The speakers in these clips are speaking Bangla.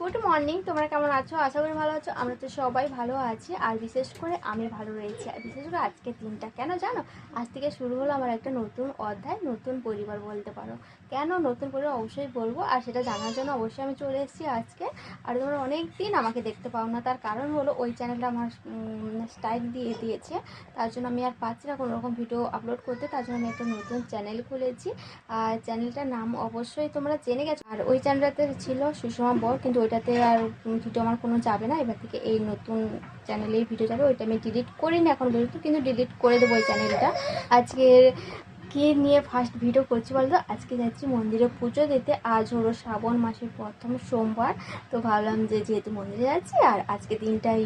মর্নিং তোমরা কেমন আছো? আশা করি ভালো আছো। আমরা তো সবাই ভালো আছি, আর বিশেষ করে আমি ভালো রয়েছি। আর বিশেষ করে আজকের দিনটা, কেন জানো? আজ থেকে শুরু হলো আমার একটা নতুন অধ্যায়, নতুন পরিবার বলতে পারো। কেন নতুন পরিবার অবশ্যই বলব, আর সেটা জানার জন্য অবশ্যই আমি চলে এসেছি আজকে। আর তোমরা অনেক দিন আমাকে দেখতে পাও না, তার কারণ হলো ওই চ্যানেলটা আমার স্টাইল দিয়ে দিয়েছে। তার জন্য আমি আর পাচ্ছি না কোনো রকম ভিডিও আপলোড করতে, তার জন্য আমি একটা নতুন চ্যানেল খুলেছি। আর চ্যানেলটার নাম অবশ্যই তোমরা জেনে গেছো। আর ওই চ্যানেলটাতে ছিল সুষমা বর, কিন্তু ওইটাতে আর ভিডিও আমার কোনো যাবে না। এবার থেকে এই নতুন চ্যানেলেই ভিডিও যাবে, ওইটা আমি ডিলিট করিনি এখন পর্যন্ত, কিন্তু ডিলিট করে দেবো ওই চ্যানেলটা আজকে কি নিয়ে ফার্স্ট ভিডিও করছি বলতো? আজকে যাচ্ছি মন্দিরে পুজো দিতে। আজ হলো শ্রাবণ মাসের প্রথম সোমবার। তো ভাবলাম যে যেহেতু মন্দিরে যাচ্ছি, আর আজকে দিনটাই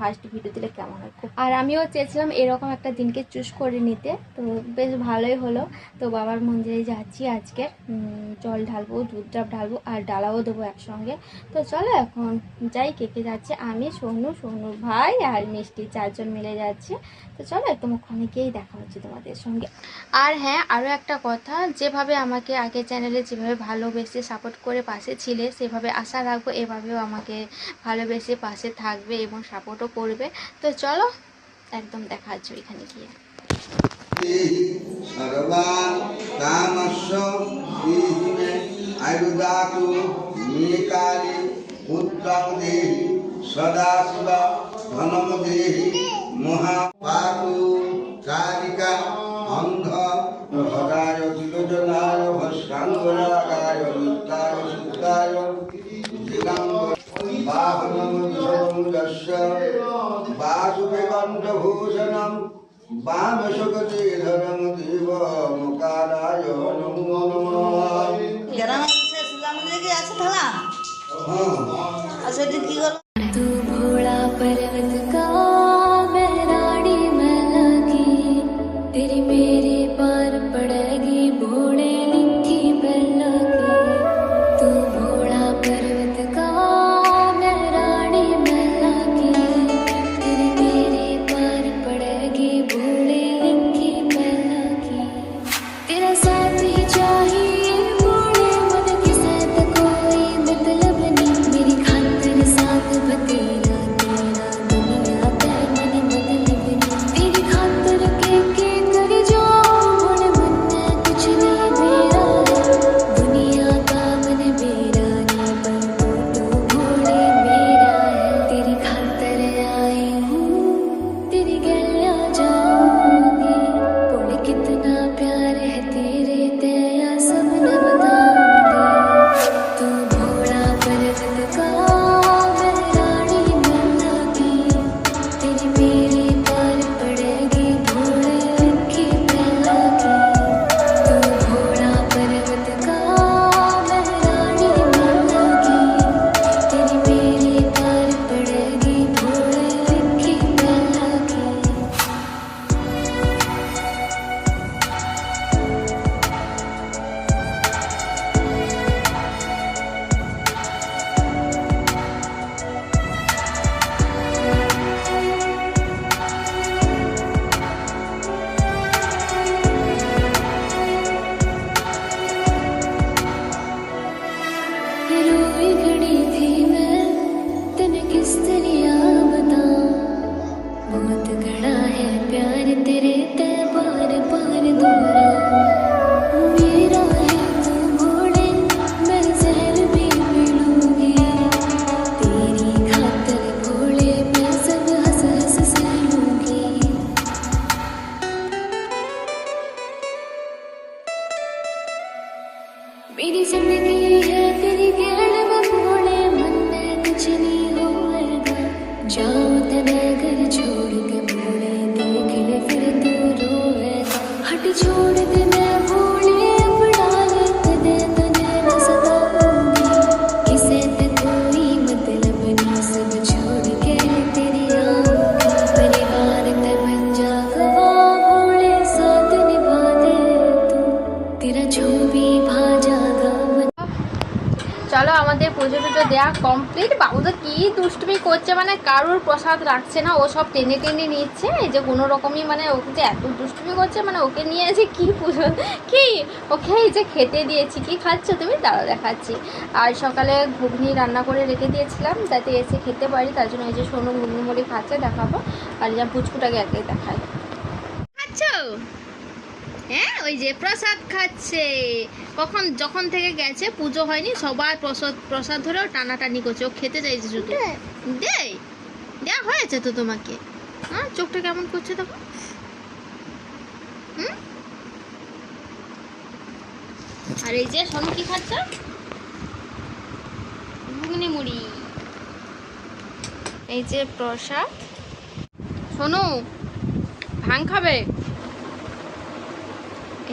ফার্স্ট ভিডিও দিলে কেমন হয় আর আমিও চেয়েছিলাম এরকম একটা দিনকে চুজ করে নিতে। তো বেশ ভালোই হলো। তো বাবার মন্দিরে যাচ্ছি আজকে। জল ঢালবো দুধ ডাব ঢালবো আর ডালাও দেবো একসঙ্গে। তো চলো এখন যাই কে কে যাচ্ছে। আমি সোনু সোনুর ভাই আর মিষ্টি চারজন মিলে যাচ্ছে। তো চলো একদম ওখানে গিয়েই দেখা হচ্ছে তোমাদের সঙ্গে। আর হ্যাঁ আরও একটা কথা যেভাবে আমাকে আগে চ্যানেলে যেভাবে ভালোবেসে সাপোর্ট করে পাশে ছিলে সেভাবে আশা রাখব এভাবেও আমাকে ভালোবেসে পাশে থাকবে এবং সাপোর্টও করবে তো চলো একদম দেখা যাচ্ছে ওইখানে গিয়ে। সদা শুভ দেহি ধনম দেহি মহা वासुदेवन्तभूषणम् বামশকতে ধরম দেব মুকারায় নমো নমঃ গ্রামে বিশেষ আমাদের কি আছে থালা হ্যাঁ আর সেটা কি করবো जाओ तेरे घर छोड़ के भोले देख ले फिर तू रोएगा हट छोड़ চলো আমাদের পুজো টুজো দেওয়া কমপ্লিট বাবু তো কী দুষ্টুমি করছে? মানে কারোর প্রসাদ রাখছে না? ও সব টেনে টেনে নিচ্ছে। এই যে কোনো রকমই মানে ওকে যে এত দুষ্টুমি করছে মানে ওকে নিয়ে এসে কি পুজো? কি? ওকে এই যে খেতে দিয়েছি। কি খাচ্ছো তুমি? দাঁড়া দেখাচ্ছি। আর সকালে ঘুগনি রান্না করে রেখে দিয়েছিলাম, যাতে এসে খেতে পারি। তার জন্য এই যে সোনু ঘুগনি মুড়ি খাচ্ছে, দেখাবো। আর যা পুচকুটাকে একে দেখায় খাচ্ছ? হ্যাঁ ওই যে প্রসাদ খাচ্ছে। কখন যখন থেকে গেছে পুজো হয়নি সবার প্রসাদ প্রসাদ ধরেও টানাটানি করছে। ও খেতে চাইছে শুধু। দে দেওয়া হয়েছে তো তোমাকে। হ্যাঁ চোখটা কেমন করছে দেখো। হুম? আর এই যে সোনু কি খাচ্ছ? ঘুগনি মুড়ি। এই যে প্রসাদ। সোনু ভাং খাবে?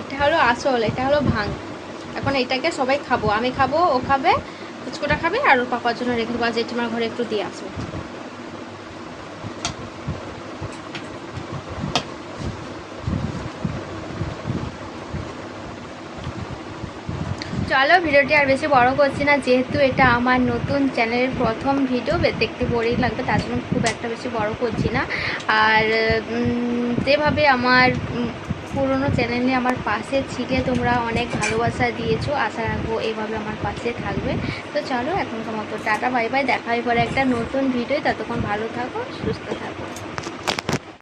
এটা হলো আসল এটা হলো ভাঙ। এখন এটাকে সবাই খাব, আমি খাব, ও খাবে ফুচকোটা খাবে, আর ওর পাপার জন্য রেখে দেবো, আর জেঠিমার ঘরে একটু দিয়ে আসব। চলো ভিডিওটি আর বেশি বড় করছি না, যেহেতু এটা আমার নতুন চ্যানেলের প্রথম ভিডিও দেখতে বোরিং লাগবে, তার জন্য খুব একটা বেশি বড় করছি না। আর যেভাবে আমার পুরনো চ্যানেলে আমার পাশে ছিলে তোমরা অনেক ভালোবাসা দিয়েছ। আশা রাখব এইভাবে আমার পাশে থাকবে। তো চলো এখনকার মতো টাটা, বাই বাই। দেখা পরে একটা নতুন ভিডিও ততক্ষণ ভালো থাকো, সুস্থ থাকো।